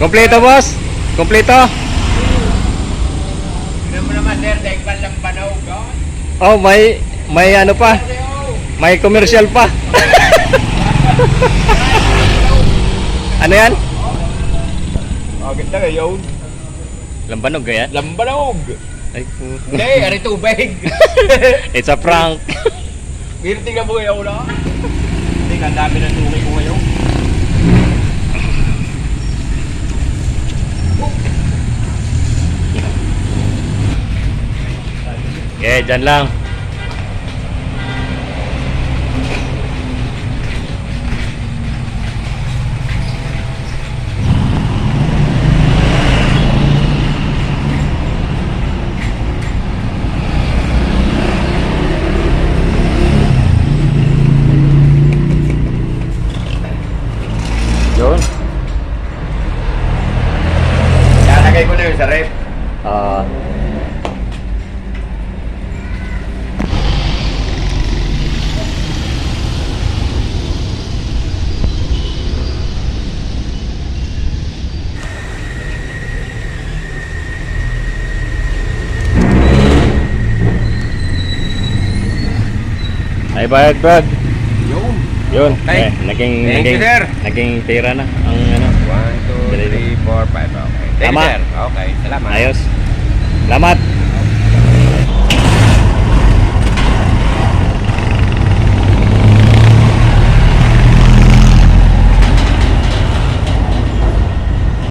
Kompleto, boss? Kompleto? Tignan mo naman, sir, dahil lang banaw ka. Oh, may may ano pa? May commercial pa. ano yan? Oh, ganda ngayon. Lambanog kaya? Lambanog. Ay, Hindi, ari tubig. It's a prank. Pero tingnan mo ngayon na. Hindi, ang dami ng tungay ko ngayon. Okay, dyan lang. Yun. Lalagay ko na yun sa rep. Ah. Ay bayad Brad. Yun. Yun. Okay. Eh, naging Thank naging you, sir. naging tira na ang ano. 1, 2, 3, 4, 5. Okay. Thank you, Tama. sir. Okay, salamat. Ayos. Salamat.